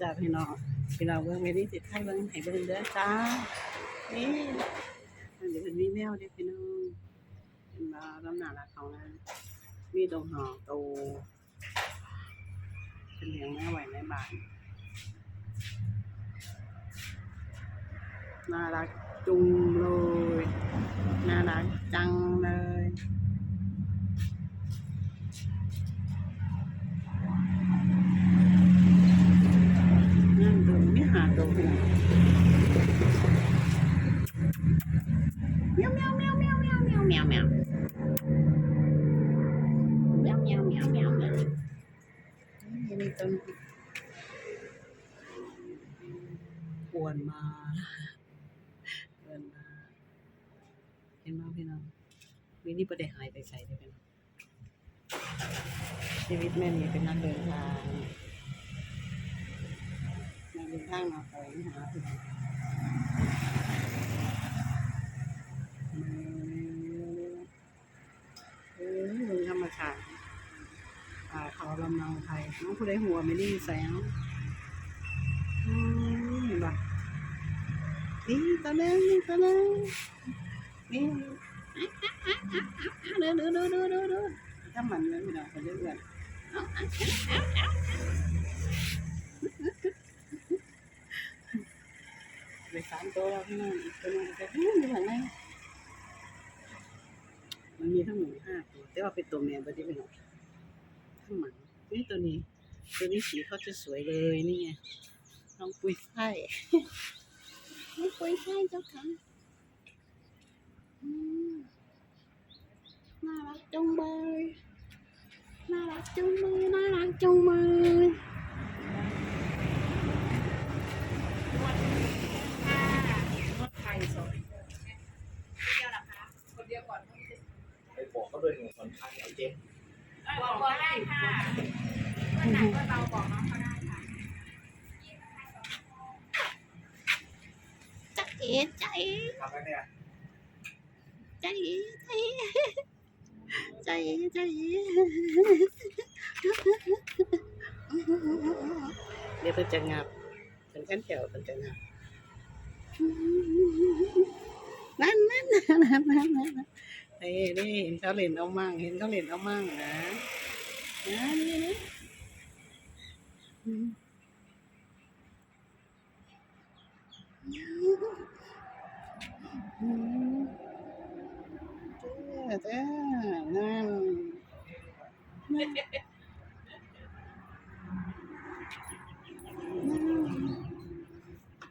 จ้าพี่น้องพี่น้องเบิ่งไม่ได้ติดให้เบิ่งให้เบิ่งเด้อจ้านี่อันนี้เป็นมีแมวเด้อพี่น้องเป็นมาลำหนารักเขานะมีดงหอโตเป็นเลี้ยงแม่ไหวในบ้านน่ารักจุงเลยน่ารักจังเลย วนมาเวนมาเห็นไหมพี่น้องวินนี่ประเดี๋ยวหายไปใส่เลยพี่น้องชีวิตแม่นี่เป็นนักเดินทางมาดูข้างมาคอยหาถึงเออดูธรรมชาติป่าเขาลำเนาไทยน้องผู้ใดหัวไม่ได้แสง นี่ตัวนึงนี่ตัวนึงนี่ดูดูดูดูดูดูถ้ามันเลยพี่น้องเลือนไปสามตัวแล้วพี่น้องอีกตัวนึงจะอยู่ข้างในมันมีทั้งหมดห้าตัวแต่ว่าเป็นตัวเมียไปที่พี่น้องข้างหลังนี่ตัวนี้ ตัวนี้สีเขาจะสวยเลยนี่ไงน้องปุยไส้ น้องปุยไส้เจ้าค่ะอืมน่ารักจุงเบยน่ารักจุงเบยน่ารักจุงเบยรถไฟสองไปบอกเขาด้วยหนูสอนข้างเอาเจ๊บอกบอกได้ค่ะเมื่อไหร่ก็เราบอกน้องเขาได้ค่ะ ใจ เอ๋ใจเอ๋ทำไว้เนี่ยใจเอ๋ใจใจเดี๋ยวเพิ่นจะงับเป็นกันแถวเพิ่นจะงับนั่นนั่นนั่นนั่นนั่นนี่นี่เห็นเขาเล่นเอามั่งเห็นเขาเล่นเอามั่งนะนะนี่นะ อืมอืมเจ้าเจ้านั่นนั่น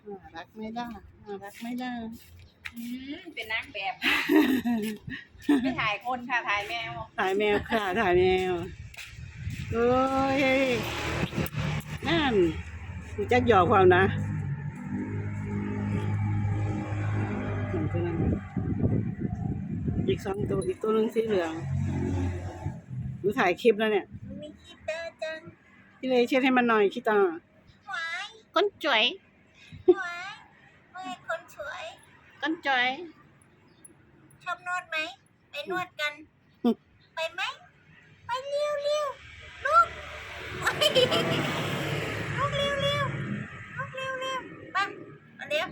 น่ารักไม่ล่ะน่ารักไม่ล่ะอืมเป็นนางแบบไม่ถ่ายคนค่ะถ่ายแมวถ่ายแมวค่ะถ่ายแมวโอ้ยนั่นกูจะหยอกความนะ กสองตัวอีกตัวหนึงสีเหลืองดูถ่ายคลิปแล้วเนี่ยมีคิดเตอร์จังพี่เลยเช็ดให้มันหน่อยขี้ตาหวายก้นจ๋วยหวายเมื่อคนสวยก้นจ๋วยชอบนวดไหมไปนวดกัน ไปไหมไปเร็วเร็วลูกลูกเร็วเร็วลูกเร็วเร็วไปมาเร็ว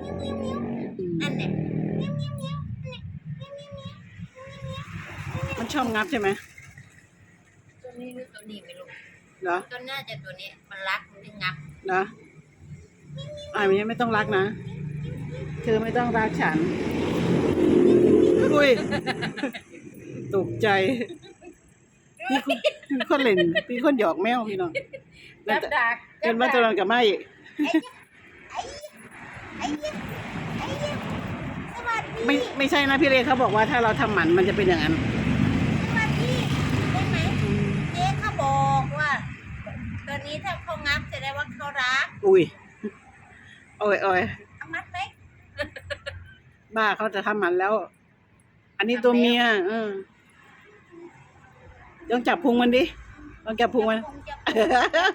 มิ้วมิ้วมิ้วอืมอันเนี้ยมิ้วมิ้วมิ้วนี่มิ้วมิ้วมิ้วมิ้วมิ้ว มัน ชอบงับใช่ไหมตัวนี้หรือตัวนี้ไม่รู้เหรอตัวน่าจะตัวนี้มันรักมันถึงงับเหรออ่ามันยังไม่ต้องรักนะเธอไม่ต้องรักฉันอุ้ยตกใจพี่คนพี่คนเล่นพี่คนหยอกแมวพี่น้องนั่นแต่ดักเป็นว่าจะนอนกับไม่อีกไอ้เหี้ยไอ้เหี้ยสวัสดีไม่ไม่ใช่นะพี่เลเขาบอกว่าถ้าเราทำหมันมันจะเป็นอย่างนั้น ถ้าเขางับแสดงว่าเขารัก อุ้ยโอ้ยโอ้ยเอามัดไหมบ้าเขาจะทำหมันแล้ว อันนี้ตัวเมียเออต้องจับพุงมันดิต้องจับพุงมันคงจะ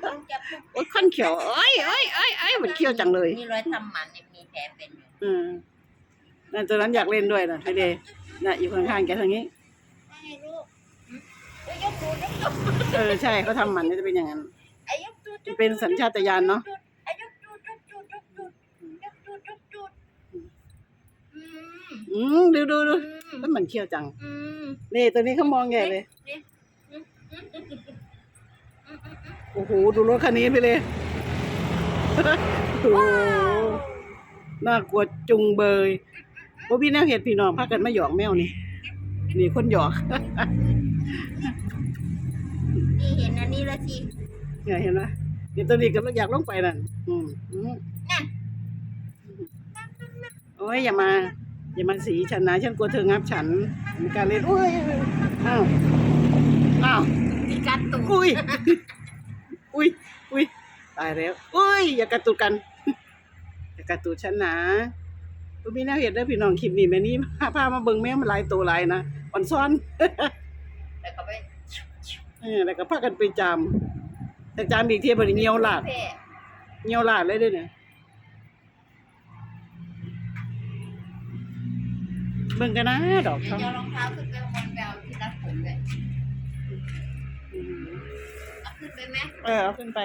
คงจะปุ๊บโอ้ยขั้นเขียวเอ้ยเอ้ยเอ้ยเอ้ยมันเขี้ยวจังเลยมีรอยทำหมันเนี่ยมีแผลเป็นอยู่อืมนั่นตัวนั้นอยากเล่นด้วยนะพี่เดน่ะอยู่ข้างๆแกทางนี้ให้ลูกเอ้ยยกดูยกดูเออใช่เขาทำหมันจะเป็นอย่างนั้น เป็นสัญชาตญาณเนาะอืมดูดูดูมันเหมือนเขี้ยวจังนี่ตัวนี้เขามองใหญ่เลยโอ้โหดูรถคันนี้ไปเลยโอ้น่ากลัวจุงเบยบ่พี่แนวเห็ดพี่น้องพากันมาหยอกแมวนี่นี่คนหยอกนี่เห็นอันนี้แล้วสิเห็นไหม นี่ตัวนี้ก็อยากลงไปนั่นอืมอืมนั่นโอ้ยอย่ามาอย่ามาสีฉันนะฉันกลัวเธองับฉันมีการเล่นโอ้ยอ้าวอ้าวมีการตูดอุ้ยอุ้ยอุ้ยตายแล้วอุ้ยอย่ากระตุกกันอย่ากระตุกฉันนะตัวพี่น่าเห็นได้อพี่น้องคลิปนี้แม่นี่พาพามาเบิ่งแม่มันหลายตัวหลายนะอ่อนซ้อนแล้วก็ไปเออแล้วก็พากันไปจาม แต่จามอีกเทียบดเงียวหลาดแพร่เงียวหลาดเลยเด้อเนี่ยเบิ่งกันนะดอกเดี๋ยวเขาจะเอารองเท้าขึ้นไปบนแบลที่รัดผมเลยอืมเอาขึ้นไปไหมเออเอาขึ้นไป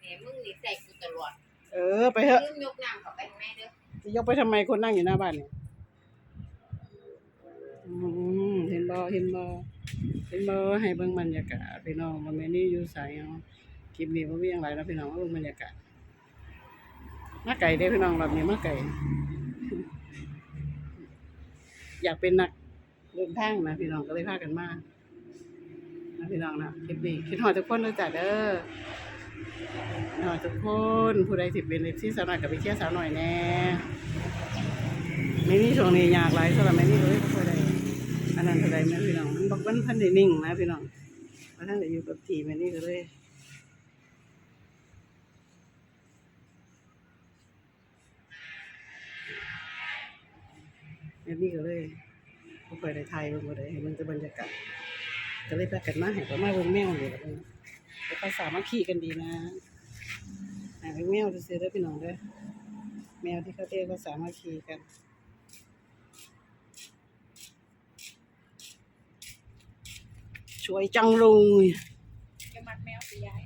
แหมมึงนี่ใส่กูตลอดเออไปเถอะลืมยกน้ำเข้าไปข้างในเด้อจะยกไปทำไมคนนั่งอยู่หน้าบ้านเนี่ยอืมเห็นบ่เห็นบ่เห็นบ่ให้เบิ่งบรรยากาศพี่น้องมันไม่นี่อยู่ไสเอา คลิปนี้บ่มีหยังหลนะพี่น้องเอาบิ่งบรรยากาศมาไก่เด้พี่น้องรอบนี้มาไก่ อยากเป็นนักเดินทางนะพี่น้องก็เลยพากันมานะพี่น้องนะคลิปนี้คิดฮอดทุกคนเด้จ้ะเด้อคิดฮอดทุกคนผู้ใดที่เป็นเอฟซีสาวน้อยก็ไปเชี่ยร์สาวหน่อยแน่ไม่นี่ช่วงนี้ยากหลสำหรับแม่นี่เลยบ่ค่อยได้อันนั้นเท่าไรแม่พี่น้องมันบอกมันพันได้นิ่งนะพี่น้องมาทั้งได้อยู่กับทีแม่นี่ก็เลย แม่นี่ก็เลยบ่ค่อยได้ถ่ายเบิ่งบ่ได้ให้มันจะบรรยากาศก็เลยพากันมาให้ก็มาเบิ่งแมวนี่ล่ะเพิ่นแต่ภาษามาขี่กันดีนะหาเบิ่งแมวซื่อๆเด้อพี่น้องเด้อแมวที่เขาเรียกว่าสามัคคีกันสวยจังเลยจะมัดแมวไปยาย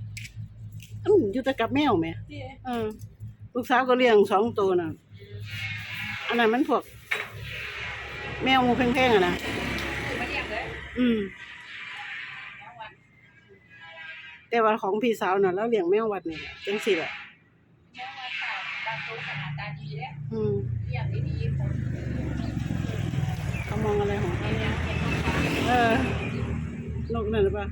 อืมอยู่แต่กับแมวแหม่เออลูกสาวก็เลี้ยงสองตัวน่ะอันนั้นมันพวก แมวมูเพ่งๆอะนะอืมแต่ว่าของพี่สาวน่ะแล้วเลี้ยงแมววัดนี่จังสิแหละอืมเขามองอะไรของเขาเนี่ยเออลกนั่นหรือเปล่า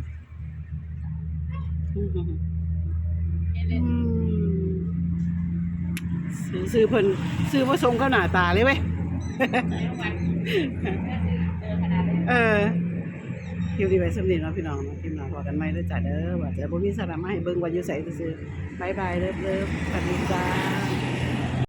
ซื้อเพิ่นซื้อว่าทรงขนาดตาเลยเว้ย เออคิวดีไว้สำนีเนาะพี่น้องเนาะคลิปหน้าพอกันไหมเด้อจ้าเด้อว่าจะบ่มีสาระมาให้เบิ่งว่าอยู่ไสซื่อๆบายบายเลิฟๆสวัสดีจ้า